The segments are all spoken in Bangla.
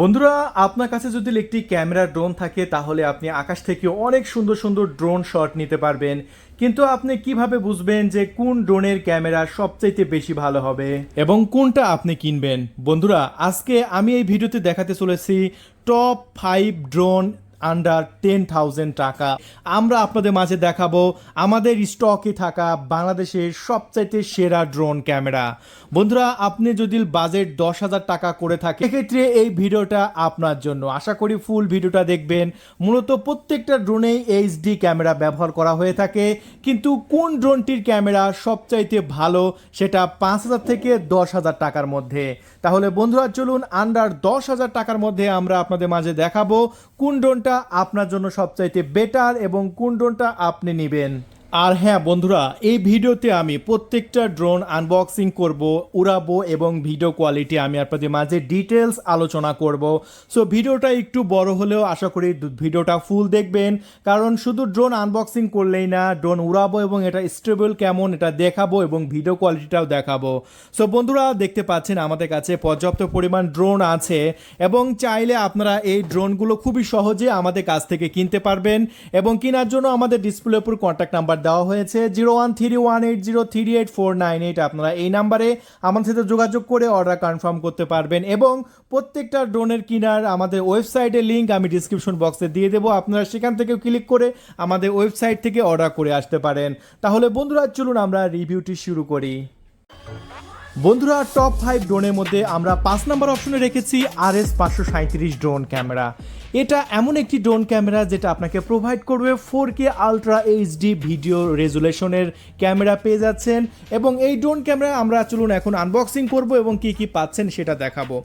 বন্ধুরা, আপনার কাছে যদি একটি ক্যামেরা ড্রোন থাকে, তাহলে আপনি আকাশ থেকে অনেক সুন্দর সুন্দর ড্রোন শট নিতে পারবেন। কিন্তু আপনি কীভাবে বুঝবেন যে কোন ড্রোনের ক্যামেরা সবচাইতে বেশি ভালো হবে? এবং কোনটা আপনি কিনবেন? বন্ধুরা, আজকে আমি এই ভিডিওতে দেখাতে চলেছি top five drone under ten thousand টাকা। আমরা আপনাদের মাঝে দেখাবো আমাদের স্টকে থাকা বাংলাদেশের সবচাইতে সেরা ড্রোন ক্যামেরা বন্ধুরা, আপনি যদি বাজেট দশ হাজার টাকা করে থাকে, সেক্ষেত্রে এই ভিডিওটা আপনার জন্য। আশা করি ফুল ভিডিওটা দেখবেন। মূলত প্রত্যেকটা ড্রোনেই এইচডি ক্যামেরা ব্যবহার করা হয়ে থাকে। কিন্তু কোন ড্রোনটির ক্যামেরা সবচাইতে ভালো, সেটা পাঁচ হাজার থেকে দশ হাজার টাকার মধ্যে। তাহলে বন্ধুরা, চলুন আন্ডার দশ হাজার টাকার মধ্যে আমরা আপনাদের মাঝে দেখাবো কোন ড্রোনটা আপনার জন্য সবচাইতে বেটার এবং কোন ড্রোনটা আপনি নেবেন? আর হ্যাঁ বন্ধুরা, এই ভিডিওতে আমি প্রত্যেকটা ড্রোন আনবক্সিং করব, উড়াবো এবং ভিডিও কোয়ালিটি আমি আপনাদের মাঝে ডিটেলস আলোচনা করব। সো ভিডিওটা একটু বড় হলেও আশা করি ভিডিওটা ফুল দেখবেন। কারণ শুধু ড্রোন আনবক্সিং করলেই না ড্রোন উড়াবো এবং এটা স্টেবল কেমন এটা দেখাবো এবং ভিডিও কোয়ালিটিটাও দেখাবো। সো বন্ধুরা, দেখতে পাচ্ছেন আমাদের কাছে পর্যাপ্ত পরিমাণ ড্রোন আছে এবং চাইলে আপনারা এই ড্রোনগুলো খুবই সহজে আমাদের কাছ থেকে কিনতে পারবেন এবং কেনার জন্য আমাদের ডিসপ্লে উপর কন্ট্যাক্ট নাম্বার দেওয়া হয়েছে zero one three one eight zero three eight four nine eight. আপনারা এই নাম্বারে আমাদের সাথে যোগাযোগ করে অর্ডার কনফার্ম করতে পারবেন এবং প্রত্যেকটা ড্রোনের কিনার আমাদের ওয়েবসাইটের লিঙ্ক আমি ডিসক্রিপশন বক্সে দিয়ে দেবো। আপনারা সেখান থেকেও ক্লিক করে আমাদের ওয়েবসাইট থেকে অর্ডার করে আসতে পারেন। তাহলে বন্ধুরা, চলুন আমরা রিভিউটি শুরু করি। বন্ধুরা টপ ফাইভ ড্রোনের মধ্যে আমরা পাঁচ নম্বর অপশনে রেখেছি আর এস পাঁচশো সাঁত্রিশ ড্রোন ক্যামেরা এটা এমন একটি ড্রোন ক্যামেরা যেটা আপনাকে প্রোভাইড করবে four K ultra HD video রেজুলেশনের camera পেয়ে যাচ্ছেন এবং এই ড্রোন ক্যামেরা আমরা চলুন এখন আনবক্সিং করব এবং কি কি পাচ্ছেন সেটা দেখাবো।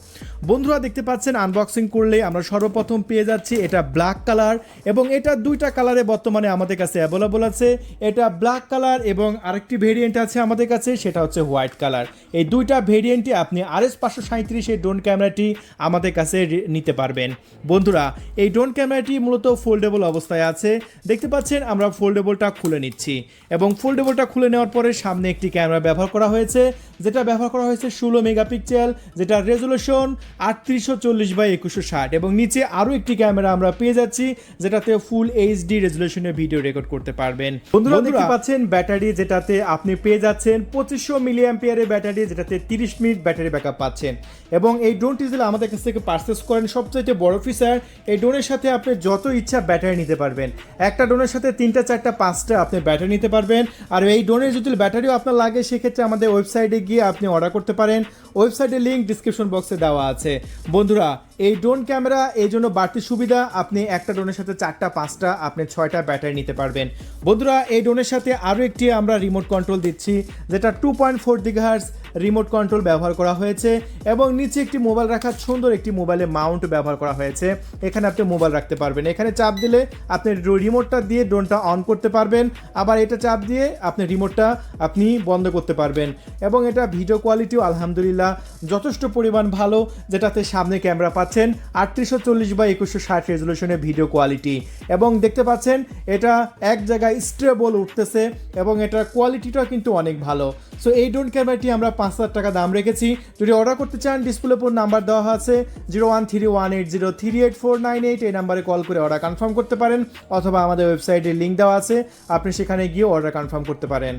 বন্ধুরা দেখতে পাচ্ছেন আনবক্সিং করলে আমরা সর্বপ্রথম পেয়ে যাচ্ছি এটা ব্ল্যাক কালার এবং এটা দুইটা কালারে বর্তমানে আমাদের কাছে অ্যাভেলেবল আছে। এটা ব্ল্যাক কালার এবং আরেকটি ভেরিয়েন্ট আছে আমাদের কাছে, সেটা হচ্ছে হোয়াইট কালার এই দুইটা ভেরিয়েন্টে আপনি আর এস পাঁচশো সাঁত্রিশের ড্রোন ক্যামেরাটি আমাদের কাছে নিতে পারবেন। বন্ধুরা এই ড্রোন ক্যামেরাটি মূলত ফোল্ডেবল অবস্থায় আছে। দেখতে পাচ্ছেন আমরা ফোল্ডেবলটা খুলে নিচ্ছি। এবং ফোল্ডেবলটা খুলে নেওয়ার পরে সামনে একটি ক্যামেরা ব্যবহার করা হয়েছে যেটা ব্যবহার করা হয়েছে ষোলো মেগাপিক্সেল যেটা রেজুলেশন আটত্রিশশো চল্লিশ বাই একুশশো ষাট। এবং নিচে আরও একটি ক্যামেরা আমরা পেয়ে যাচ্ছি যেটাতে ফুল এইচডি রেজুলেশনে ভিডিও রেকর্ড করতে পারবেন। বন্ধুরা দেখতে পাচ্ছেন ব্যাটারি যেটাতে আপনি পেয়ে যাচ্ছেন পঁচিশশো মিলি অ্যাম্পিয়ারের ব্যাটারি যেটাতে তিরিশ মিনিট ব্যাটারি ব্যাকআপ পাচ্ছেন। এবং এই ড্রোনটি যদি আমাদের কাছ থেকে পারচেস করেন সবচাইতে বড় ফিচার এই ডোনের সাথে আপনি যত ইচ্ছা ব্যাটারি নিতে পারবেন। একটা ডোনের সাথে তিনটা, চারটা, পাঁচটা আপনি ব্যাটারি নিতে পারবেন। আর এই ডোনের যদি ব্যাটারিও আপনার লাগে, সেক্ষেত্রে আমাদের ওয়েবসাইটে গিয়ে আপনি অর্ডার করতে পারেন। ওয়েবসাইটের লিঙ্ক ডিসক্রিপশন বক্সে দেওয়া আছে। বন্ধুরা এই ড্রোন ক্যামেরা, এই জন্য বাড়তি সুবিধা, আপনি একটা ড্রোনের সাথে চারটা, পাঁচটা, আপনি ছয়টা ব্যাটারি নিতে পারবেন। বন্ধুরা, এই ড্রোনের সাথে আরও একটি আমরা রিমোট কন্ট্রোল দিচ্ছি, যেটা two point four gigahertz remote control ব্যবহার করা হয়েছে এবং নিচে একটি মোবাইল রাখার সুন্দর একটি মোবাইলে মাউন্ট ব্যবহার করা হয়েছে। এখানে আপনি মোবাইল রাখতে পারবেন। এখানে চাপ দিলে আপনি রিমোটটা দিয়ে ড্রোনটা অন করতে পারবেন। আবার এটা চাপ দিয়ে আপনি রিমোটটা আপনি বন্ধ করতে পারবেন। এবং এটা ভিডিও কোয়ালিটিও আলহামদুলিল্লাহ যথেষ্ট পরিমাণ ভালো, যেটাতে সামনে ক্যামেরা পাচ্ছেন আটত্রিশশো চল্লিশ বা একুশশো ষাট রেজলিউশনের ভিডিও কোয়ালিটি। এবং দেখতে পাচ্ছেন, এটা এক জায়গায় স্টেবল উঠতেছে এবং এটার কোয়ালিটিটাও কিন্তু অনেক ভালো। সো এই ড্রোন ক্যামেরাটি আমরা পাঁচ হাজার টাকা দাম রেখেছি। যদি অর্ডার করতে চান ডিসপ্লে উপর নাম্বার দেওয়া আছে zero one three one eight zero three eight four nine eight. এই নাম্বারে কল করে অর্ডার কনফার্ম করতে পারেন অথবা আমাদের ওয়েবসাইটে লিঙ্ক দেওয়া আছে। আপনি সেখানে গিয়ে অর্ডার কনফার্ম করতে পারেন।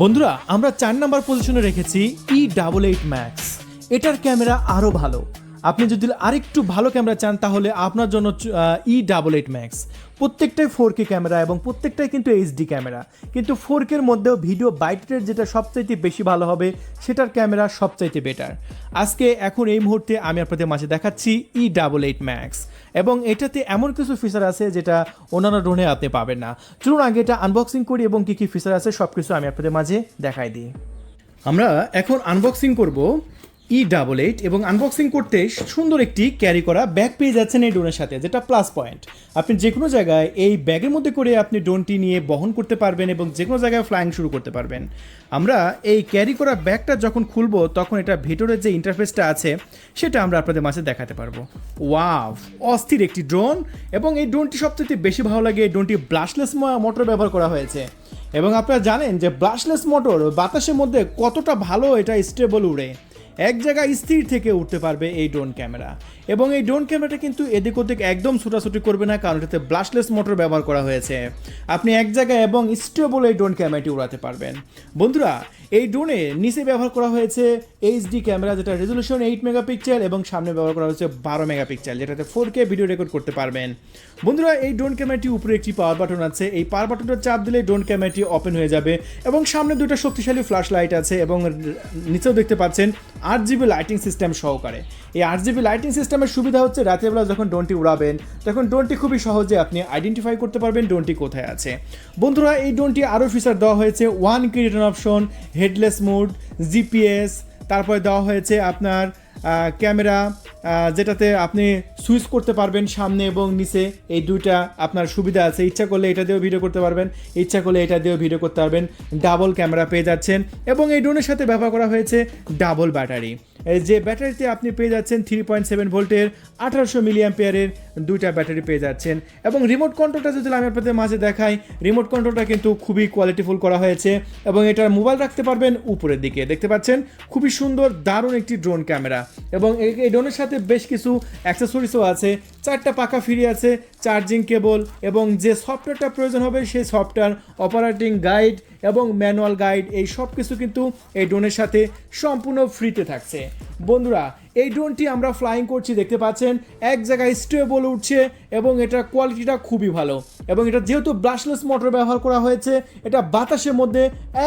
বন্ধুরা, আমরা চার নাম্বার পজিশনে রেখেছি ই ডাবল এইট ম্যাক্স এটার ক্যামেরা আরও ভালো। আপনি যদি আরেকটু ভালো ক্যামেরা চান, তাহলে আপনার জন্য ই ডাবল এইট ম্যাক্স প্রত্যেকটাই ফোর কে ক্যামেরা এবং প্রত্যেকটাই কিন্তু এইচডি ক্যামেরা। কিন্তু ফোর কের মধ্যেও ভিডিও বাইটের যেটা সবচাইতে বেশি ভালো হবে, সেটার ক্যামেরা সবচাইতে বেটার আজকে, এখন এই মুহূর্তে আমি আপনাদের মাঝে দেখাচ্ছি ই ডাবল এইট ম্যাক্স এবং এটাতে এমন কিছু ফিচার আছে যেটা অন্যান্য ড্রোনে আপনি পাবেন না। চলুন আগে এটা আনবক্সিং করি এবং কী কী ফিচার আছে সব কিছু আমি আপনাদের মাঝে দেখাই দিই। আমরা এখন আনবক্সিং করব। ই ডাবল এইট এবং আনবক্সিং করতে সুন্দর একটি ক্যারি করা ব্যাগ পেয়ে যাচ্ছেন এই ড্রোনের সাথে, যেটা প্লাস পয়েন্ট আপনি যে কোনো জায়গায় এই ব্যাগের মধ্যে করে আপনি ড্রোনটি নিয়ে বহন করতে পারবেন এবং যে কোনো জায়গায় ফ্লাইং শুরু করতে পারবেন। আমরা এই ক্যারি করা ব্যাগটা যখন খুলবো, তখন এটা ভেতরের যে ইন্টারফেসটা আছে, সেটা আমরা আপনাদের মাঝে দেখাতে পারব। ওয়াও অস্থির একটি ড্রোন এবং এই ড্রোনটি সবচেয়ে বেশি ভালো লাগে, এই ড্রোনটি ব্লাশলেস মোটর ব্যবহার করা হয়েছে। এবং আপনারা জানেন যে ব্লাশলেস মোটর বাতাসের মধ্যে কতটা ভালো এটা স্টেবল উড়ে। এক জায়গায় স্থির থেকে উঠতে পারবে এই ড্রোন ক্যামেরা। এবং এই ড্রোন ক্যামেরাটা কিন্তু এদিক ওদিক একদম ছোটাছুটি করবে না, কারণ এটাতে ব্লাশলেস মোটর ব্যবহার করা হয়েছে। আপনি এক জায়গায় এবং স্টেবল এই ড্রোন ক্যামেরাটি উড়াতে পারবেন। বন্ধুরা, এই ড্রোনে নিচে ব্যবহার করা হয়েছে এইচডি ক্যামেরা, যেটা রেজলিউশন এইট মেগা মেগাপিক্সেল এবং সামনে ব্যবহার করা হয়েছে বারো মেগা মেগাপিক্সেল যেটাতে ফোর কে ভিডিও রেকর্ড করতে পারবেন। বন্ধুরা, এই ড্রোন ক্যামেরাটি উপরে একটি পাওয়ার বাটন আছে। এই পাওয়ার বাটনটা চাপ দিলে ড্রোন ক্যামেরাটি ওপেন হয়ে যাবে এবং সামনে দুটো শক্তিশালী ফ্ল্যাশ লাইট আছে এবং নিচেও দেখতে পাচ্ছেন আট জিবি লাইটিং সিস্টেম সহকারে। এই আট জিবি লাইটিং সিস্টেমের সুবিধা হচ্ছে রাতের বেলা যখন ড্রোনটি উড়াবেন, তখন ড্রোনটি খুবই সহজে আপনি আইডেন্টিফাই করতে পারবেন ড্রোনটি কোথায় আছে। বন্ধুরা, এই ড্রোনটি আরও ফিচার দেওয়া হয়েছে one key return option headless mode GPS তারপরে দেওয়া হয়েছে আপনার ক্যামেরা যেটাতে আপনি সুইচ করতে পারবেন সামনে এবং নিচে। এই দুইটা আপনার সুবিধা আছে। ইচ্ছা করলে এটা দিয়েও ভিডিও করতে পারবেন, ইচ্ছা করলে এটা দিয়েও ভিডিও করতে পারবেন। ডাবল ক্যামেরা পেয়ে যাচ্ছেন এবং এই ড্রোনের সাথে ব্যবহার করা হয়েছে ডাবল ব্যাটারি যে ব্যাটারিতে আপনি পেয়ে যাচ্ছেন থ্রি পয়েন্ট সেভেন ভোল্টের আঠারোশো মিলিয়াম্পিয়ারের দুইটা ব্যাটারি পেয়ে যাচ্ছেন। এবং রিমোট কন্ট্রোলটা যদি আমি আপনাদের মাঝে দেখাই রিমোট কন্ট্রোলটা কিন্তু খুবই কোয়ালিটিফুল করা হয়েছে এবং এটার মোবাইল রাখতে পারবেন উপরের দিকে। দেখতে পাচ্ছেন? খুবই সুন্দর, দারুণ একটি ড্রোন ক্যামেরা এবং এই ড্রোনের সাথে বেশ কিছু অ্যাক্সেসরিজও আছে। চারটা পাকা ফ্রি আছে চার্জিং কেবল এবং যে সফটওয়্যারটা প্রয়োজন হবে, সেই সফটওয়্যার অপারেটিং গাইড এবং ম্যানুয়াল গাইড এই সব কিছু কিন্তু এই ড্রোনের সাথে সম্পূর্ণ ফ্রিতে থাকছে। বন্ধুরা, এই ড্রোনটি আমরা ফ্লাইং করছি, দেখতে পাচ্ছেন? এক জায়গায় স্টেবল উঠছে এবং এটার কোয়ালিটিটা খুবই ভালো। এবং এটা যেহেতু ব্রাশলেস মোটর ব্যবহার করা হয়েছে, এটা বাতাসের মধ্যে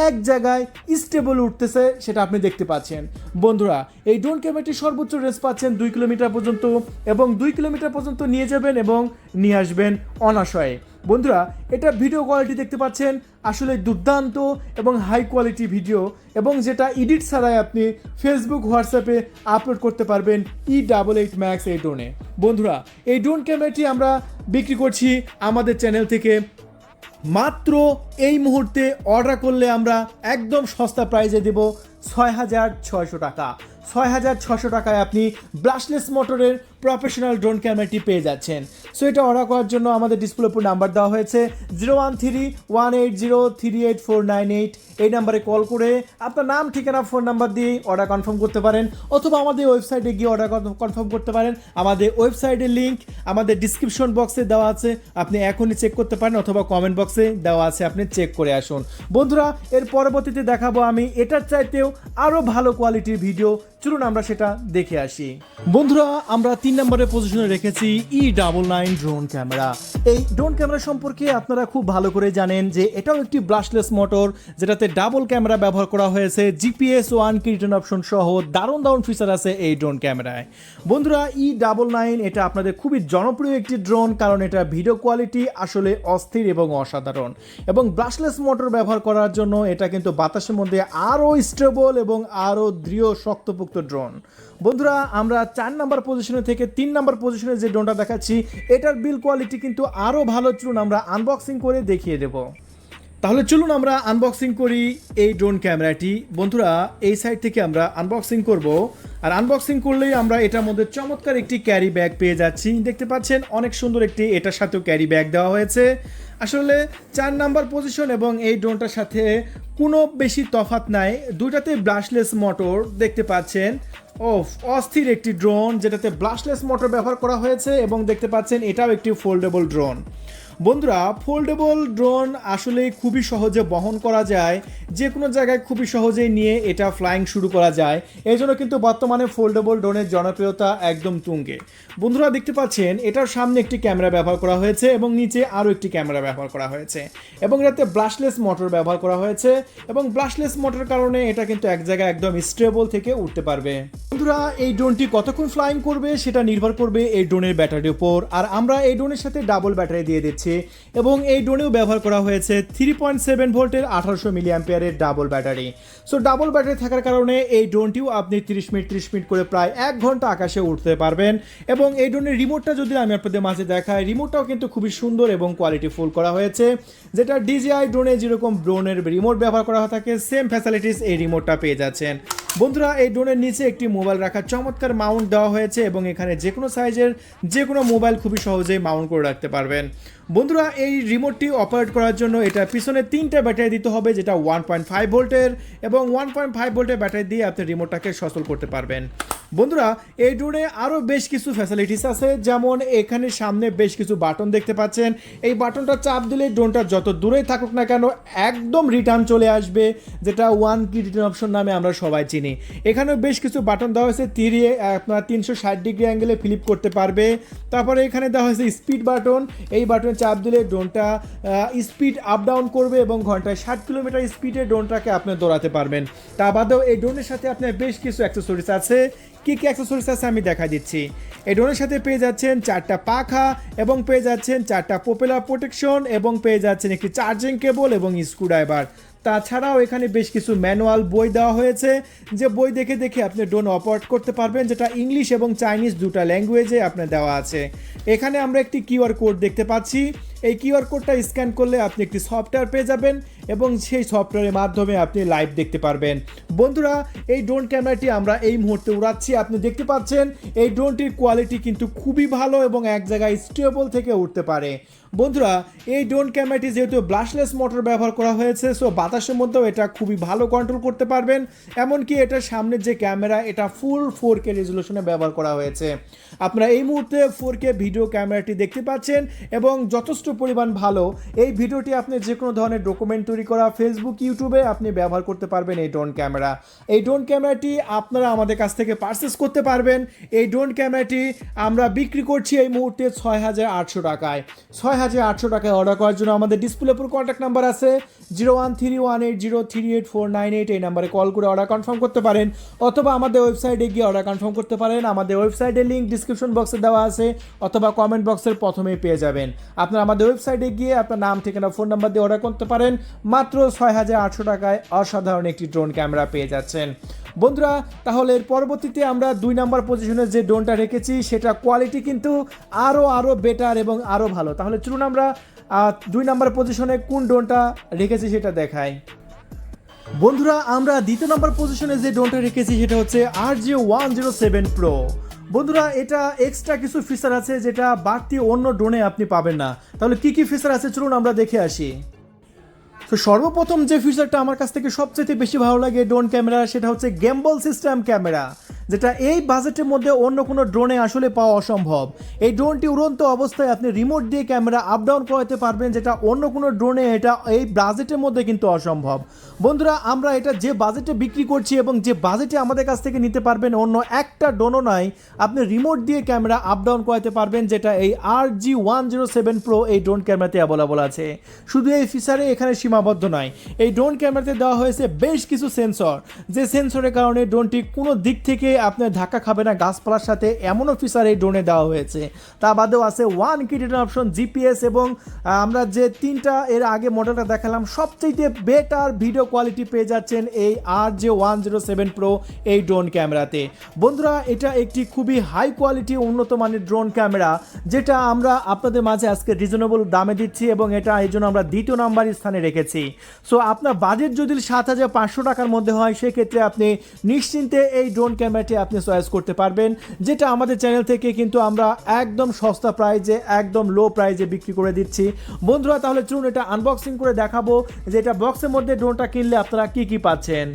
এক জায়গায় স্টেবল উঠতেছে, সেটা আপনি দেখতে পাচ্ছেন। বন্ধুরা, এই ড্রোন ক্যামেরাটি সর্বোচ্চ রেস পাচ্ছেন দুই কিলোমিটার পর্যন্ত এবং দুই কিলোমিটার পর্যন্ত নিয়ে যাবেন এবং নিয়ে আসবেন অনাশয়ে। বন্ধুরা, এটা ভিডিও কোয়ালিটি দেখতে পাচ্ছেন, আসলে দুর্দান্ত এবং হাই কোয়ালিটি ভিডিও এবং যেটা এডিট ছাড়াই আপনি ফেসবুক হোয়াটসঅ্যাপে আপলোড করতে পারবেন ই ডাবল এইট ম্যাক্স এই ড্রোনে বন্ধুরা, এই ড্রোন ক্যামেরাটি আমরা বিক্রি করছি আমাদের চ্যানেল থেকে। মাত্র এই মুহূর্তে অর্ডার করলে আমরা একদম সস্তা প্রাইজে দেব। ছয় হাজার ছয়শো টাকা। ছয় হাজার ছশো টাকায় আপনি ব্লাশলেস মোটরের প্রফেশনাল ড্রোন ক্যামেরাটি পেয়ে যাচ্ছেন। সো এটা অর্ডার করার জন্য আমাদের ডিসপ্লে উপর নাম্বার দেওয়া হয়েছে zero one three one eight zero three eight four nine eight. এই নাম্বারে কল করে আপনার নাম, ঠিকানা, ফোন নাম্বার দিয়ে অর্ডার কনফার্ম করতে পারেন, অথবা আমাদের ওয়েবসাইটে গিয়ে অর্ডার কনফার্ম করতে পারেন। আমাদের ওয়েবসাইটের লিঙ্ক আমাদের ডিসক্রিপশন বক্সে দেওয়া আছে, আপনি এখনই চেক করতে পারেন অথবা কমেন্ট বক্সে দেওয়া আছে, আপনি চেক করে আসুন। বন্ধুরা, এর পরবর্তীতে দেখাবো আমি এটার চাইতেও আরও ভালো কোয়ালিটির ভিডিও চলুন আমরা সেটা দেখে আসি। বন্ধুরা, আমরা তিন নম্বরের পজিশনে রেখেছি E double nine drone camera এই ড্রোন ক্যামেরা সম্পর্কে আপনারা খুব ভালো করে জানেন যে এটাও একটি ব্রাশলেস মোটর যেটাতে ডাবল ক্যামেরা ব্যবহার করা হয়েছে। GPS one key return option সহ দারুণ দারুণ ফিচার আছে এই ড্রোন ক্যামেরায় বন্ধুরা ই ডাবল নাইন এটা আপনাদের খুবই জনপ্রিয় একটি ড্রোন কারণ এটা ভিডিও কোয়ালিটি আসলে অস্থির এবং অসাধারণ। এবং ব্রাশলেস মোটর ব্যবহার করার জন্য এটা কিন্তু বাতাসের মধ্যে আরও স্টেবল এবং আরও দৃঢ়, শক্তপোক্ত ড্রোন। বন্ধুরা, আমরা চার নাম্বার পজিশনে থেকে তিন নাম্বার পজিশনে যে ড্রোনটা দেখাচ্ছি, এটার বিল কোয়ালিটি কিন্তু আরও ভালো। চলুন আমরা আনবক্সিং করে দেখিয়ে দেবো। তাহলে চলুন আমরা আনবক্সিং করি এই ড্রোন ক্যামেরাটি। বন্ধুরা, এই সাইড থেকে আমরা আনবক্সিং করব। আর আনবক্সিং করলেই আমরা এটার মধ্যে চমৎকার একটি ক্যারি ব্যাগ পেয়ে যাচ্ছি। দেখতে পাচ্ছেন, অনেক সুন্দর একটি এটার সাথেও ক্যারি ব্যাগ দেওয়া হয়েছে। আসলে চার নাম্বার পজিশন এবং এই ড্রোনটার সাথে কোনো বেশি তফাত নাই। দুইটাতে ব্রাশলেস মোটর দেখতে পাচ্ছেন। ও অস্থির একটি ড্রোন যেটাতে ব্লাশলেস মোটর ব্যবহার করা হয়েছে এবং দেখতে পাচ্ছেন এটাও একটি ফোল্ডেবল ড্রোন বন্ধুরা ফোল্ডেবল ড্রোন আসলে খুবই সহজে বহন করা যায়। যে কোনো জায়গায় খুবই সহজেই নিয়ে এটা ফ্লাইং শুরু করা যায়। এই জন্য কিন্তু বর্তমানে ফোল্ডেবল ড্রোনের জনপ্রিয়তা একদম তুঙ্গে। বন্ধুরা, দেখতে পাচ্ছেন, এটার সামনে একটি ক্যামেরা ব্যবহার করা হয়েছে এবং নিচে আরও একটি ক্যামেরা ব্যবহার করা হয়েছে। এবং এটাতে ব্লাশলেস মোটর ব্যবহার করা হয়েছে এবং ব্লাশলেস মোটর কারণে এটা কিন্তু এক জায়গায় একদম স্টেবল থেকে উঠতে পারবে। বন্ধুরা, এই ড্রোনটি কতক্ষণ ফ্লাইং করবে সেটা নির্ভর করবে এই ড্রোনের ব্যাটারির উপর। আর আমরা এই ড্রোনের সাথে ডাবল ব্যাটারি দিয়ে দিচ্ছি। এবং এই ড্রোনেও ব্যবহার করা হয়েছে থ্রি পয়েন্ট সেভেন ভোল্টের আঠারোশো মিলি অ্যাম্পিয়ারের double battery so double battery থাকার কারণে এই ড্রোনটিও আপনি তিরিশ মিনিট তিরিশ মিনিট করে প্রায় এক ঘণ্টা আকাশে উঠতে পারবেন এবং এই ড্রোনের রিমোটটা যদি আমি আপনাদের মাঝে দেখাই রিমোটটাও কিন্তু খুবই সুন্দর এবং কোয়ালিটি ফুল করা হয়েছে। যেটা ডিজিআই ড্রোনে যেরকম ড্রোনের রিমোট ব্যবহার করা থাকে সেম ফ্যাসিলিটিস এই রিমোটটা পেয়ে যাচ্ছেন। বন্ধুরা, এই ড্রোনের নিচে একটি মোবাইল রাখার চমৎকার মাউন্ট দেওয়া হয়েছে এবং এখানে যে কোনো সাইজের যে কোনো মোবাইল খুবই সহজেই মাউন্ট করে রাখতে পারবেন। বন্ধুরা, এই রিমোটটি অপারেট করার জন্য এটা পিছনে তিনটা ব্যাটারি দিতে হবে, যেটা ওয়ান পয়েন্ট ফাইভ ভোল্টের এবং ওয়ান পয়েন্ট ফাইভ ভোল্টের ব্যাটারি দিয়ে আপনি রিমোটটাকে সচল করতে পারবেন। বন্ধুরা, এই ড্রোনে আরও বেশ কিছু ফ্যাসিলিটিস আছে। যেমন এখানে সামনে বেশ কিছু বাটন দেখতে পাচ্ছেন। এই বাটনটা চাপ দিলে ড্রোনটা যত দূরেই থাকুক না কেন একদম রিটার্ন চলে আসবে, যেটা ওয়ান কি রিটার্ন অপশন নামে আমরা সবাই চিনি। এখানেও বেশ কিছু বাটন দেওয়া হয়েছে তিরিয়ে আপনার তিনশো ষাট ডিগ্রি অ্যাঙ্গেলে ফ্লিপ করতে পারবে। তারপরে এখানে দেওয়া হয়েছে স্পিড বাটন এই বাটনে চাপ দিলে ড্রোনটা স্পিড আপ ডাউন করবে এবং ঘন্টায় ষাট কিলোমিটার স্পিডে ড্রোনটাকে আপনি দৌড়াতে পারবেন। তা বাদেও এই ড্রোনের সাথে আপনার বেশ কিছু অ্যাক্সেসরিজ আছে। কী কি অ্যাক্সেসরিজ আছে আমি দেখা দিচ্ছি। এই ড্রোনের সাথে পেয়ে যাচ্ছেন চারটা পাখা এবং পেয়ে যাচ্ছেন চারটা পোপেলার প্রোটেকশন এবং পেয়ে যাচ্ছেন একটি চার্জিং কেবল এবং স্ক্রুড্রাইভার তাছাড়াও এখানে বেশ কিছু ম্যানুয়াল বই দেওয়া হয়েছে। যে বই দেখে দেখে আপনি ড্রোন অপারেট করতে পারবেন, যেটা ইংলিশ এবং চাইনিজ দুটা ল্যাঙ্গুয়েজে আপনার দেওয়া আছে। এখানে আমরা একটি কিউআর কোড দেখতে পাচ্ছি। এই কিউআর কোডটা স্ক্যান করলে আপনি একটি সফটওয়্যার পেয়ে যাবেন এবং সেই সফটওয়্যারের মাধ্যমে আপনি লাইভ দেখতে পারবেন। বন্ধুরা, এই ড্রোন ক্যামেরাটি আমরা এই মুহূর্তে উড়াচ্ছি। আপনি দেখতে পাচ্ছেন, এই ড্রোনটির কোয়ালিটি কিন্তু খুবই ভালো এবং এক জায়গায় স্টেবল থেকে উঠতে পারে। বন্ধুরা, এই ড্রোন ক্যামেরাটি যেহেতু ব্লাশলেস মোটর ব্যবহার করা হয়েছে সো বাতাসের মধ্যেও এটা খুবই ভালো কন্ট্রোল করতে পারবেন। এমনকি এটার সামনের যে ক্যামেরা এটা ফুল ফোর কে রেজলিউশনে ব্যবহার করা হয়েছে। আপনারা এই মুহূর্তে ফোর কে ভিডিও ক্যামেরাটি দেখতে পাচ্ছেন এবং যথেষ্ট পরিমাণ ভালো। এই ভিডিওটি আপনি যে কোনো ধরনের ডকুমেন্ট তৈরি করা ফেসবুক ইউটিউবে আপনি ব্যবহার করতে পারবেন এই ড্রোন ক্যামেরা এই ড্রোন ক্যামেরাটি আপনারা আমাদের কাছ থেকে পারচেস করতে পারবেন। এই ড্রোন ক্যামেরাটি আমরা বিক্রি করছি এই মুহূর্তে ছয় হাজার আটশো টাকায়। ছয় হাজার আটশো টাকায় অর্ডার করার জন্য আমাদের ডিসপ্লে উপর কন্ট্যাক্ট নাম্বার আছে zero one three one eight zero three eight four nine eight এই নাম্বারে কল করে অর্ডার কনফার্ম করতে পারেন অথবা আমাদের ওয়েবসাইটে গিয়ে অর্ডার কনফার্ম করতে পারেন। আমাদের ওয়েবসাইটের লিঙ্ক ডিসক্রিপশন বক্সে দেওয়া আছে অথবা কমেন্ট বক্সের প্রথমেই পেয়ে যাবেন। আপনারা আমাদের ওয়েবসাইটে গিয়ে আপনার নাম, ঠিকানা ফোন নাম্বার দিয়ে অর্ডার করতে পারেন। মাত্র ছয় হাজার আটশো টাকায় অসাধারণ একটি ড্রোন ক্যামেরা পেয়ে যাচ্ছেন। বন্ধুরা, তাহলে এর পরবর্তীতে আমরা দুই নাম্বার পজিশনে যে ড্রোনটা রেখেছি, সেটা কোয়ালিটি কিন্তু আরও আরও বেটার এবং আরও ভালো। তাহলে চলুন আমরা দুই নাম্বার পজিশনে কোন ড্রোনটা রেখেছি সেটা দেখাই। বন্ধুরা, আমরা দ্বিতীয় নম্বর পজিশনে যে ড্রোনটা রেখেছি, সেটা হচ্ছে R G one zero seven pro বন্ধুরা, এটা এক্সট্রা কিছু ফিচার আছে যেটা বাড়তি অন্য ড্রোনে আপনি পাবেন না। তাহলে কি কি ফিচার আছে? চলুন আমরা দেখে আসি। তো সর্বপ্রথম যে ফিচারটা আমার কাছ থেকে সবচেয়ে বেশি ভালো লাগে ড্রোন ক্যামেরা সেটা হচ্ছে গেম্বল সিস্টেম ক্যামেরা যেটা এই বাজেটের মধ্যে অন্য কোনো ড্রোনে আসলে পাওয়া অসম্ভব। এই ড্রোনটি উড়ন্ত অবস্থায় আপনি রিমোট দিয়ে ক্যামেরা আপ ডাউন করাতে পারবেন, যেটা অন্য কোনো ড্রোনে এটা এই বাজেটের মধ্যে কিন্তু অসম্ভব। বন্ধুরা, আমরা এটা যে বাজেটে বিক্রি করছি এবং যে বাজেটে আমাদের কাছ থেকে নিতে পারবেন অন্য একটা ড্রোনও নয় আপনি রিমোট দিয়ে ক্যামেরা আপ ডাউন করাতে পারবেন, যেটা এই R G one zero seven pro এই ড্রোন ক্যামেরাতে অ্যাভেলেবল আছে। শুধু এই ফিচারে এখানে সীমাবদ্ধ নয়, এই ড্রোন ক্যামেরাতে দেওয়া হয়েছে বেশ কিছু সেন্সর যে সেন্সরের কারণে ড্রোনটি কোনো দিক থেকে আপনার ধাক্কা খাবে না, গাছপালার সাথে এমনও ফিচার এই ড্রোনে দেওয়া হয়েছে। তা বাদেও আছে one key return option GPS এবং আমরা যে তিনটা এর আগে মডেলটা দেখালাম সবচেয়ে বেটার ভিডিও কোয়ালিটি পেয়ে যাচ্ছেন এই R G one zero seven pro এই ড্রোন ক্যামেরাতে। বন্ধুরা, এটা একটি খুবই হাই কোয়ালিটি উন্নত মানের ড্রোন ক্যামেরা, যেটা আমরা আপনাদের মাঝে আজকে রিজনেবল দামে দিচ্ছি এবং এটা এই জন্য আমরা দ্বিতীয় নাম্বার স্থানে রেখেছি। সো আপনার বাজেট যদি সাত হাজার পাঁচশো টাকার মধ্যে হয়, সেক্ষেত্রে আপনি নিশ্চিন্তে এই ড্রোন ক্যামেরাটি আপনি চয়েস করতে পারবেন, যেটা আমাদের চ্যানেল থেকে কিন্তু আমরা একদম সস্তা প্রাইজে একদম লো প্রাইজে বিক্রি করে দিচ্ছি। বন্ধুরা, তাহলে চলুন এটা আনবক্সিং করে দেখাবো যে এটা বক্সের মধ্যে ড্রোনটা কিনলে আপনারা কি কি পাচ্ছেন?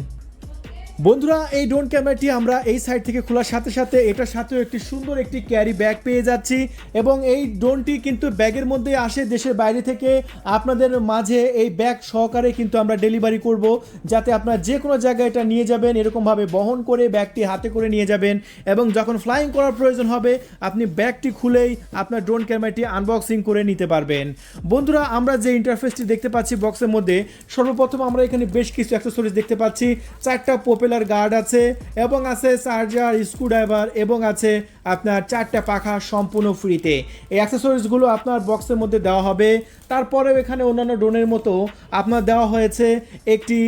বন্ধুরা, এই ড্রোন ক্যামেরাটি আমরা এই সাইড থেকে খোলার সাথে সাথে এটার সাথেও একটি সুন্দর একটি ক্যারি ব্যাগ পেয়ে যাচ্ছি এবং এই ড্রোনটি কিন্তু ব্যাগের মধ্যে আসে দেশের বাইরে থেকে। আপনাদের মাঝে এই ব্যাগ সহকারে কিন্তু আমরা ডেলিভারি করব যাতে আপনারা যে কোনো জায়গায় এটা নিয়ে যাবেন, এরকমভাবে বহন করে ব্যাগটি হাতে করে নিয়ে যাবেন এবং যখন ফ্লাইং করার প্রয়োজন হবে, আপনি ব্যাগটি খুলেই আপনার ড্রোন ক্যামেরাটি আনবক্সিং করে নিতে পারবেন। বন্ধুরা, আমরা যে ইন্টারফেসটি দেখতে পাচ্ছি বক্সের মধ্যে, সর্বপ্রথম আমরা এখানে বেশ কিছু অ্যাক্সেসরিজ দেখতে পাচ্ছি। চারটা পপুলার গার্ড আছে এবং আছে চার্জার স্ক্রুড্রাইভার এবং আছে আপনার চারটা পাখা সম্পূর্ণ ফ্রিতে এই অ্যাক্সেসরিজগুলো আপনার বক্সের মধ্যে দেওয়া হবে। তারপরেও এখানে অন্যান্য ড্রোনের মতো আপনার দেওয়া হয়েছে একটি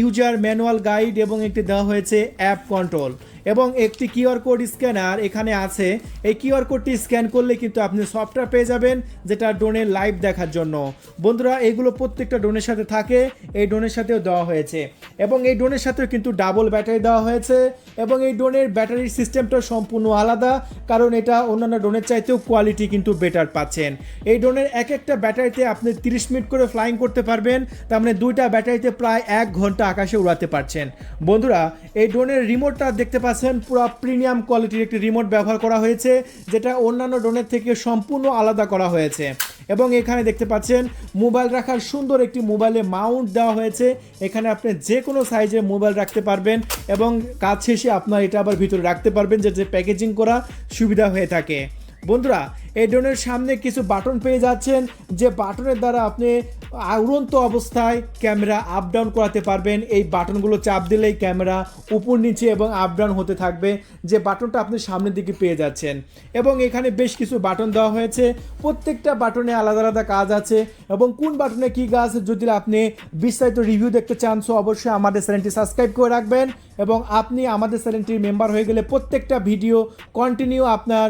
ইউজার ম্যানুয়াল গাইড এবং একটি দেওয়া হয়েছে অ্যাপ কন্ট্রোল এবং একটি কিউআর কোড স্ক্যানার এখানে আছে। এই কিউআর কোডটি স্ক্যান করলে কিন্তু আপনি সফটওয়্যার পেয়ে যাবেন, যেটা ড্রোনের লাইভ দেখার জন্য। বন্ধুরা, এগুলো প্রত্যেকটা ড্রোনের সাথে থাকে, এই ড্রোনের সাথেও দেওয়া হয়েছে। এবং এই ড্রোনের সাথেও কিন্তু ডাবল ব্যাটারি দেওয়া হয়েছে এবং এই ড্রোনের ব্যাটারির সিস্টেমটা সম্পূর্ণ আলাদা, কারণ এটা অন্যান্য ড্রোনের চাইতেও কোয়ালিটি কিন্তু বেটার পাচ্ছেন। এই ড্রোনের এক একটা ব্যাটারিতে আপনি তিরিশ মিনিট করে ফ্লাইং করতে পারবেন, তার মানে দুইটা ব্যাটারিতে প্রায় এক ঘণ্টা আকাশে উড়াতে পারছেন। বন্ধুরা, এই ড্রোনের রিমোটটা দেখতে পাচ্ছেন পুরো প্রিমিয়াম কোয়ালিটির একটি রিমোট ব্যবহার করা হয়েছে, যেটা অন্যান্য ড্রোনের থেকে সম্পূর্ণ আলাদা করা হয়েছে। এবং এখানে দেখতে পাচ্ছেন মোবাইল রাখার সুন্দর একটি মোবাইলে মাউন্ট দেওয়া হয়েছে। এখানে আপনি যে কোনো সাইজের মোবাইল রাখতে পারবেন এবং কাজ শেষে আপনার এটা আবার ভিতরে রাখতে পারবেন যাতে প্যাকেজিং করা সুবিধা হয়ে থাকে। বন্ধুরা, এই ড্রোনের সামনে কিছু বাটন পেয়ে যাচ্ছেন, যে বাটনের দ্বারা আপনি উড়ন্ত অবস্থায় ক্যামেরা আপ ডাউন করাতে পারবেন। এই বাটনগুলো চাপ দিলেই ক্যামেরা উপর নিচে এবং আপ ডাউন হতে থাকবে। যে বাটনটা আপনি সামনের দিকে পেয়ে যাচ্ছেন। এবং এখানে বেশ কিছু বাটন দেওয়া হয়েছে। প্রত্যেকটা বাটনে আলাদা আলাদা কাজ আছে। এবং কোন বাটনে কী কাজ যদি আপনি বিস্তারিত রিভিউ দেখতে চান সো অবশ্যই আমাদের চ্যানেলটি সাবস্ক্রাইব করে রাখবেন। এবং আপনি আমাদের চ্যানেলটির মেম্বার হয়ে গেলে প্রত্যেকটা ভিডিও কন্টিনিউ আপনার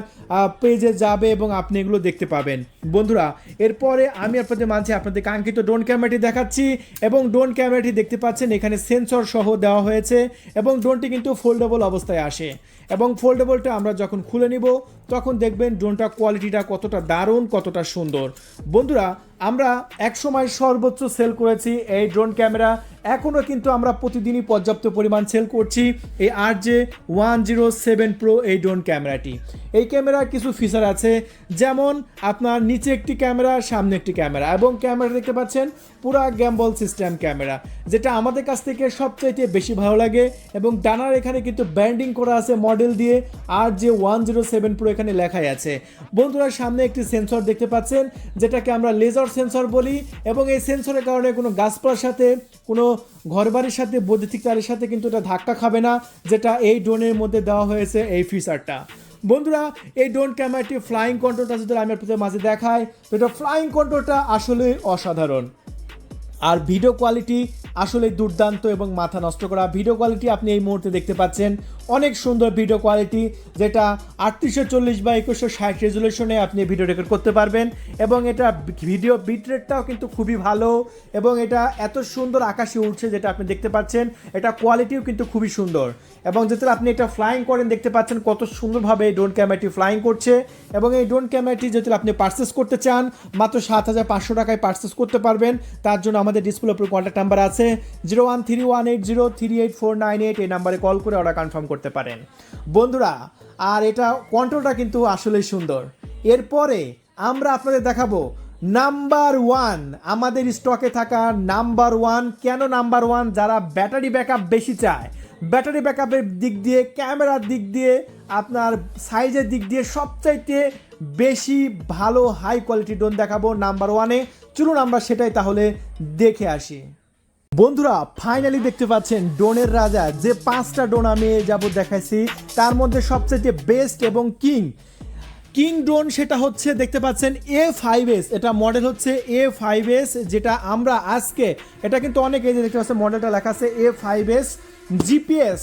পেজে যাবে এবং আপনি এগুলো দেখতে পাবেন। বন্ধুরা, এরপরে আমি আপনাদের মাঝে আপনাদের কাঙ্ক্ষিত ড্রোন ক্যামেরাটি দেখাচ্ছি এবং ড্রোন ক্যামেরাটি দেখতে পাচ্ছেন, এখানে সেন্সর সহ দেওয়া হয়েছে এবং ড্রোনটি কিন্তু ফোল্ডেবল অবস্থায় আসে। এবং ফোল্ডেবলটা আমরা যখন খুলে নিব তখন দেখবেন ড্রোনটা কোয়ালিটিটা কতটা দারুণ, কতটা সুন্দর। বন্ধুরা, আমরা একসময় সর্বোচ্চ সেল করেছি এই ড্রোন ক্যামেরা এখনও কিন্তু আমরা প্রতিদিনই পর্যাপ্ত পরিমাণ সেল করছি এই R J one zero seven pro এই ড্রোন ক্যামেরাটি এই ক্যামেরার কিছু ফিচার আছে, যেমন আপনার নিচে একটি ক্যামেরা সামনে একটি ক্যামেরা এবং ক্যামেরা দেখতে পাচ্ছেন পুরা গ্যাম্বল সিস্টেম ক্যামেরা যেটা আমাদের কাছ থেকে সবচাইতে বেশি ভালো লাগে এবং ডানার এখানে কিন্তু ব্যান্ডিং করা আছে মডেল দিয়ে আর G one zero seven pro এখানে লেখাই আছে। বন্ধুরা, সামনে একটি সেন্সর দেখতে পাচ্ছেন, যেটাকে আমরা লেজার সেন্সর বলি এবং এই সেন্সরের কারণে কোনো গাছপালার সাথে, কোনো ঘরবাড়ির সাথে, বৈদ্যুতিক তারের সাথে কিন্তু এটা ধাক্কা খাবে না, যেটা এই ড্রোনের মধ্যে দেওয়া হয়েছে এই ফিচারটা বন্ধুরা, এই ড্রোন ক্যামেরাটি ফ্লাইং কন্ট্রোলটা যদি আমি আপনাদের মাঝে দেখাই। তো এটা ফ্লাইং কন্ট্রোলটা আসলে অসাধারণ। আর ভিডিও কোয়ালিটি আসলে দুর্দান্ত এবং মাথা নষ্ট করা ভিডিও কোয়ালিটি আপনি এই মুহূর্তে দেখতে পাচ্ছেন। অনেক সুন্দর ভিডিও কোয়ালিটি যেটা আটত্রিশশো চল্লিশ বা একুশশো ষাট রেজুলেশনে আপনি ভিডিও রেকর্ড করতে পারবেন। এবং এটা ভিডিও বিট রেটটাও কিন্তু খুবই ভালো এবং এটা এত সুন্দর আকাশে উঠছে যেটা আপনি দেখতে পাচ্ছেন। এটা কোয়ালিটিও কিন্তু খুবই সুন্দর। এবং যেতে আপনি এটা ফ্লাইং করেন, দেখতে পাচ্ছেন কত সুন্দরভাবে এই ড্রোন ক্যামেরাটি ফ্লাইং করছে। এবং এই ড্রোন ক্যামেরাটি যদি আপনি পার্সেস করতে চান, মাত্র সাত হাজার পাঁচশো টাকায় পার্সেস করতে পারবেন। তার জন্য আমাদের ডিসপ্লে উপর কন্ট্যাক্ট নাম্বার আছে। Zero one three one eight zero three eight four nine eight এই নাম্বারে কল করে অর্ডার কনফার্ম করতে পারেন। বন্ধুরা, আর এটা কন্ট্রোলটা কিন্তু আসলেই সুন্দর। এরপরে আমরা আপনাদের দেখাবো নাম্বার ওয়ান আমাদের স্টকে থাকা নাম্বার ওয়ান কেন নাম্বার ওয়ান যারা ব্যাটারি ব্যাকআপ বেশি চায় ব্যাটারি ব্যাকআপের দিক দিয়ে ক্যামেরার দিক দিয়ে, আপনার সাইজের দিক দিয়ে সবচাইতে বেশি ভালো হাই কোয়ালিটি ড্রোন দেখাবো নাম্বার ওয়ানে চলুন আমরা সেটাই তাহলে দেখে আসি। বন্ধুরা ফাইনালি দেখতে পাচ্ছেন ডোনের রাজা যে পাঁচটা ডোন আমি যাব দেখাইছি, তার মধ্যে সবচেয়ে বেস্ট এবং কিং কিং ড্রোন সেটা হচ্ছে দেখতে পাচ্ছেন এ ফাইভ এস এটা মডেল হচ্ছে এ ফাইভ এস যেটা আমরা আজকে, এটা কিন্তু অনেক এই যে দেখতে পাচ্ছেন মডেলটা লেখা আছে এ ফাইভ এস জিপিএস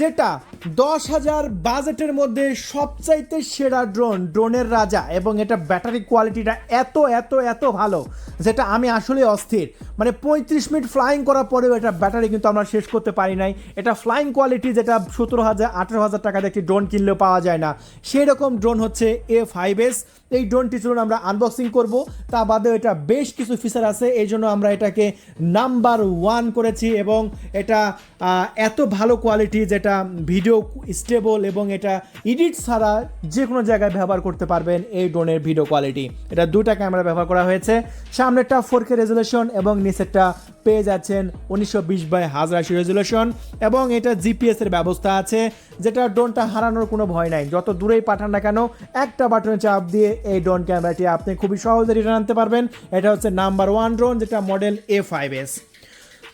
যেটা দশ হাজার বাজেটের মধ্যে সবচাইতে সেরা ড্রোন ড্রোনের রাজা, এবং এটা ব্যাটারি কোয়ালিটিটা এত এত এত ভালো, যেটা আমি আসলে অস্থির। মানে পঁয়ত্রিশ মিনিট ফ্লাইং করার পরেও এটা ব্যাটারি কিন্তু আমরা শেষ করতে পারি নাই। এটা ফ্লাইং কোয়ালিটি যেটা সতেরো হাজার, আঠেরো হাজার টাকার একটি ড্রোন কিনলেও পাওয়া যায় না। সেই রকম ড্রোন হচ্ছে এ ফাইভ এস এই ড্রোনটি চলুন আমরা আনবক্সিং করব। তা বাদেও এটা বেশ কিছু ফিচার আছে, এই জন্য আমরা এটাকে নাম্বার ওয়ান করেছি, এবং এটা এত ভালো কোয়ালিটি যেটা ভিডিও স্টেবল এবং এটা এডিট ছাড়া যে কোনো জায়গায় ব্যবহার করতে পারবেন এই ড্রোনের ভিডিও কোয়ালিটি। এটা দুটা ক্যামেরা ব্যবহার করা হয়েছে। সামনেরটা ফোর কে রেজুলেশন এবং নিচেরটা পেয়ে যাচ্ছেন উনিশশো বিশ বাই হাজার আশি রেজুলেশন এবং এটা জিপিএস এর ব্যবস্থা আছে, যেটা ড্রোনটা হারানোর কোনো ভয় নাই। যত দূরেই পাঠান না কেন, একটা বাটনে চাপ দিয়ে এই ড্রোন ক্যামেরাটি আপনি খুবই সহজে রিটার্ন আনতে পারবেন। এটা হচ্ছে নাম্বার ওয়ান ড্রোন যেটা মডেল এ ফাইভ এস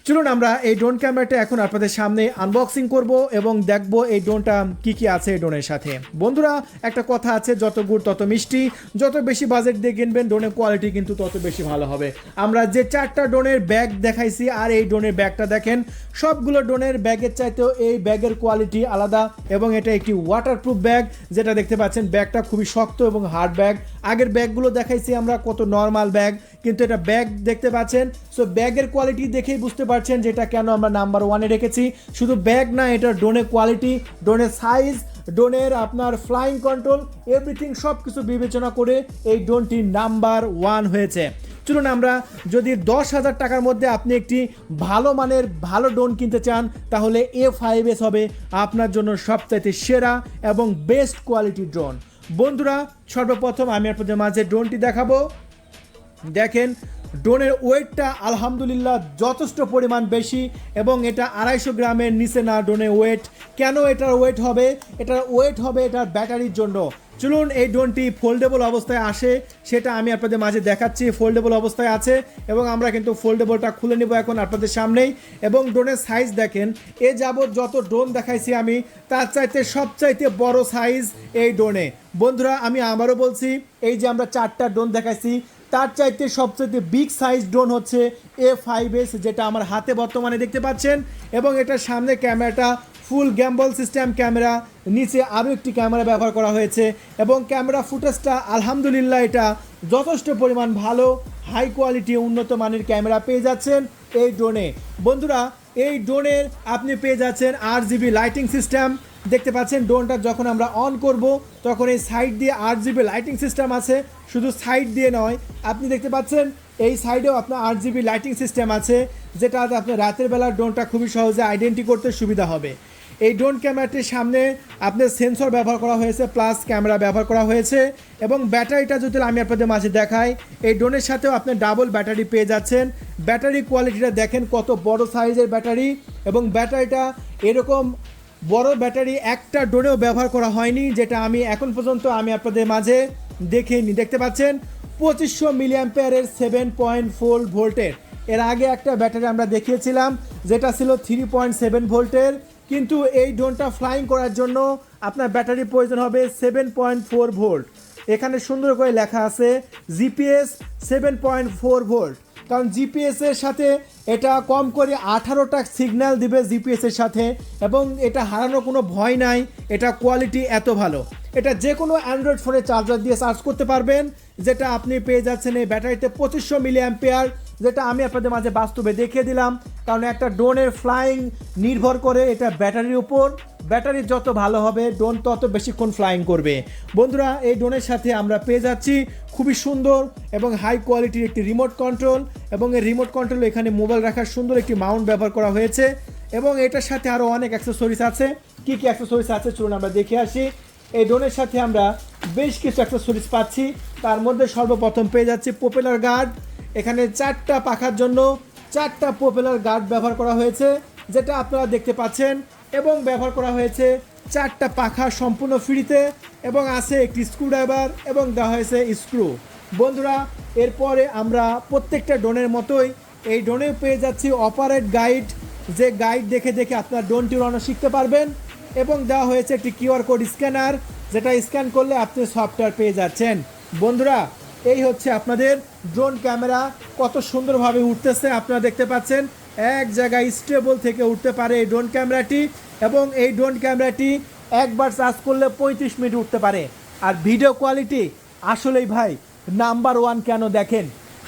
চলুন আমরা এই ড্রোন ক্যামেরাটা এখন আপনাদের সামনে আনবক্সিং করব এবং দেখব এই ড্রোনটা কি কি আছে এই ড্রোনের সাথে। বন্ধুরা, একটা কথা আছে, যত গুড় তত মিষ্টি। যত বেশি বাজেট দিয়ে কিনবেন ড্রোনের কোয়ালিটি কিন্তু তত বেশি ভালো হবে। আমরা যে চারটা ড্রোনের ব্যাগ দেখাইছি, আর এই ড্রোনের ব্যাগটা দেখেন, সবগুলো ড্রোনের ব্যাগের চাইতেও এই ব্যাগের কোয়ালিটি আলাদা এবং এটা একটি ওয়াটারপ্রুফ ব্যাগ যেটা দেখতে পাচ্ছেন ব্যাগটা খুবই শক্ত এবং হার্ড ব্যাগ আগের ব্যাগগুলো দেখাইছি আমরা, কত নর্মাল ব্যাগ কিন্তু এটা ব্যাগ দেখতে পাচ্ছেন। সো ব্যাগের কোয়ালিটি দেখেই বুঝতে পারছেন যে এটা কেন আমরা নাম্বার ওয়ানে রেখেছি। শুধু ব্যাগ না, এটা ড্রোনের কোয়ালিটি ড্রোনের সাইজ ড্রোনের আপনার ফ্লাইং কন্ট্রোল এভরিথিং সব কিছু বিবেচনা করে এই ড্রোনটি নাম্বার ওয়ান হয়েছে। চলুন আমরা, যদি দশ হাজার টাকার মধ্যে আপনি একটি ভালো মানের, ভালো ড্রোন কিনতে চান, তাহলে এ ফাইভ এস হবে আপনার জন্য সবচাইতে সেরা এবং বেস্ট কোয়ালিটি ড্রোন বন্ধুরা, সর্বপ্রথম আমি আপনাদের মাঝে ড্রোনটি দেখাবো। দেখেন ড্রোনের ওয়েটটা আলহামদুলিল্লাহ যথেষ্ট পরিমাণ বেশি এবং এটা আড়াইশো গ্রামের নিচে না ড্রোনের ওয়েট। কেন এটার ওয়েট হবে? এটার ওয়েট হবে এটার ব্যাটারির জন্য। চলুন এই ড্রোনটি ফোল্ডেবল অবস্থায় আসে, সেটা আমি আপনাদের মাঝে দেখাচ্ছি। ফোল্ডেবল অবস্থায় আছে এবং আমরা কিন্তু ফোল্ডেবলটা খুলে নেব এখন আপনাদের সামনেই। এবং ড্রোনের সাইজ দেখেন, এ যাবৎ যত ড্রোন দেখাইছি আমি, তার চাইতে সবচাইতে বড় সাইজ এই ড্রোনে বন্ধুরা, আমি আবারও বলছি, এই যে আমরা চারটা ড্রোন দেখাইছি তার চাইতে সবচেয়ে বিগ সাইজ ড্রোন হচ্ছে এ ফাইভ এস যেটা আমার হাতে বর্তমানে দেখতে পাচ্ছেন। এবং এটার সামনে ক্যামেরাটা ফুল গ্যাম্বল সিস্টেম ক্যামেরা, নিচে আরও একটি ক্যামেরা ব্যবহার করা হয়েছে। এবং ক্যামেরা ফুটেজটা আলহামদুলিল্লাহ এটা যথেষ্ট পরিমাণ ভালো হাই কোয়ালিটি উন্নত মানের ক্যামেরা পেয়ে যাচ্ছেন এই ড্রোনে বন্ধুরা, এই ড্রোনের আপনি পেয়ে যাচ্ছেন আর জিবি লাইটিং সিস্টেম দেখতে পাচ্ছেন ড্রোনটা যখন আমরা অন করব, তখন এই সাইড দিয়ে আট জিবি লাইটিং সিস্টেম আছে। শুধু সাইড দিয়ে নয়, আপনি দেখতে পাচ্ছেন, এই সাইডেও আপনার আট জিবি লাইটিং সিস্টেম আছে, যেটা আপনার রাতের বেলা ড্রোনটা খুবই সহজে আইডেন্টি করতে সুবিধা হবে। এই ড্রোন ক্যামেরাটির সামনে আপনার সেন্সর ব্যবহার করা হয়েছে প্লাস ক্যামেরা ব্যবহার করা হয়েছে, এবং ব্যাটারিটা যদি আমি আপনাদের মাঝে দেখাই, এই ড্রোনের সাথেও আপনি ডাবল ব্যাটারি পেয়ে যাচ্ছেন। ব্যাটারি কোয়ালিটিটা দেখেন কত বড় সাইজের ব্যাটারি এবং ব্যাটারিটা এরকম বড় ব্যাটারি একটা ড্রোনেও ব্যবহার করা হয়নি, যেটা আমি এখন পর্যন্ত আমি আপনাদের মাঝে দেখেইনি দেখতে পাচ্ছেন, পঁচিশশো মিলিয়াম্পেয়ারের সেভেন পয়েন্ট ফোর ভোল্টের। এর আগে একটা ব্যাটারি আমরা দেখিয়েছিলাম, যেটা ছিল থ্রি পয়েন্ট সেভেন ভোল্টের। কিন্তু এই ড্রোনটা ফ্লাইং করার জন্য আপনার ব্যাটারি প্রয়োজন হবে সেভেন পয়েন্ট ফোর ভোল্ট। এখানে সুন্দর করে লেখা আছে, GPS seven point four volt. কারণ জিপিএসের সাথে এটা কম করে আঠারোটা সিগন্যাল দিবে জিপিএসের সাথে এবং এটা হারানোর কোনো ভয় নাই, এটা কোয়ালিটি এত ভালো। এটা যে কোনো অ্যান্ড্রয়েড ফোনে চার্জার দিয়ে চার্জ করতে পারবেন, যেটা আপনি পেয়ে যাচ্ছেন এই ব্যাটারিতে পঁচিশশো মিলি অ্যাম্পিয়ার যেটা আমি আপনাদের মাঝে বাস্তবে দেখিয়ে দিলাম। কারণ একটা ড্রোনের ফ্লাইং নির্ভর করে এটা ব্যাটারির উপর। ব্যাটারি যত ভালো হবে ড্রোন তত বেশিক্ষণ ফ্লাইং করবে। বন্ধুরা, এই ড্রোনের সাথে আমরা পেয়ে যাচ্ছি খুবই সুন্দর এবং হাই কোয়ালিটির একটি রিমোট কন্ট্রোল এবং এই রিমোট কন্ট্রোল এখানে মোবাইল রাখার সুন্দর একটি মাউন্ট ব্যবহার করা হয়েছে এবং এটার সাথে আরও অনেক অ্যাক্সেসরিজ আছে। কি কি অ্যাক্সেসরিজ আছে চলুন আমরা দেখে আসি। এই ড্রোনের সাথে আমরা বেশ কিছু অ্যাক্সেসরিজ পাচ্ছি। তার মধ্যে সর্বপ্রথম পেয়ে যাচ্ছি পপুলার গার্ড এখানে চারটা পাখার জন্য চারটা পপুলার গার্ড ব্যবহার করা হয়েছে, যেটা আপনারা দেখতে পাচ্ছেন। এবং ব্যবহার করা হয়েছে চারটা পাখা সম্পূর্ণ ফ্রিতে এবং আছে একটি স্ক্রুড্রাইভার এবং দেওয়া হয়েছে স্ক্রু। বন্ধুরা, এরপরে আমরা প্রত্যেকটা ড্রোনের মতোই এই ড্রোনেও পেয়ে যাচ্ছি অপারেট গাইড। যে গাইড দেখে দেখে আপনার ড্রোনটি উড়ানো শিখতে পারবেন এবং দেওয়া হয়েছে একটি কিউআর কোড স্ক্যানার, যেটা স্ক্যান করলে আপনি সফটওয়্যার পেয়ে যাচ্ছেন। বন্ধুরা, এই হচ্ছে আপনাদের ড্রোন ক্যামেরা। কত সুন্দরভাবে উঠতেছে, আপনারা দেখতে পাচ্ছেন। এক জায়গায় স্টেবল থেকে উঠতে পারে এই ড্রোন ক্যামেরাটি। এবং এই ড্রোন ক্যামেরাটি একবার চার্জ করলে পঁয়ত্রিশ মিনিট উঠতে পারে। আর ভিডিও কোয়ালিটি, আসলেই ভাই, নাম্বার ওয়ান কেন দেখেন?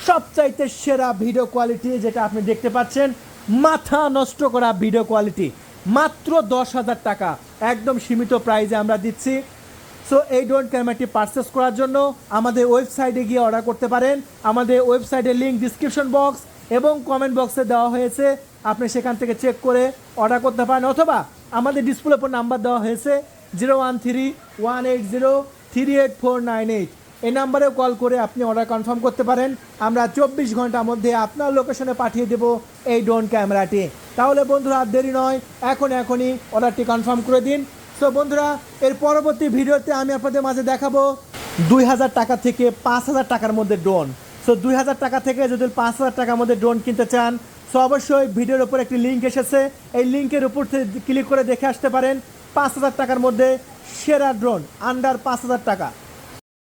সবচাইতে সেরা ভিডিও কোয়ালিটি যেটা আপনি দেখতে পাচ্ছেন, মাথা নষ্ট করা ভিডিও কোয়ালিটি। মাত্র দশ হাজার টাকা, একদম সীমিত প্রাইজে আমরা দিচ্ছি। সো এই ড্রোন ক্যামেরাটি পারচেস করার জন্য আমাদের ওয়েবসাইটে গিয়ে অর্ডার করতে পারেন। আমাদের ওয়েবসাইটের লিঙ্ক ডিসক্রিপশন বক্স এবং কমেন্ট বক্সে দেওয়া হয়েছে। আপনি সেখান থেকে চেক করে অর্ডার করতে পারেন অথবা আমাদের ডিসপ্লে উপর নাম্বার দেওয়া হয়েছে zero one three one eight zero three eight four nine eight এই নাম্বারেও কল করে আপনি অর্ডার কনফার্ম করতে পারেন। আমরা চব্বিশ ঘণ্টার মধ্যে আপনার লোকেশনে পাঠিয়ে দেব এই ড্রোন ক্যামেরাটি তাহলে বন্ধুরা, আর দেরি নয় এখন এখনই অর্ডারটি কনফার্ম করে দিন। সো বন্ধুরা, এর পরবর্তী ভিডিওতে আমি আপনাদের মাঝে দেখাবো দুই হাজার টাকা থেকে পাঁচ হাজার টাকার মধ্যে ড্রোন সো দুই হাজার টাকা থেকে যদি পাঁচ হাজার টাকার মধ্যে ড্রোন কিনতে চান সো অবশ্যই ভিডিওর উপর একটি লিঙ্ক এসেছে। এই লিঙ্কের উপর ক্লিক করে দেখে আসতে পারেন। পাঁচ হাজার টাকার মধ্যে সেরা ড্রোন আন্ডার পাঁচ হাজার টাকা।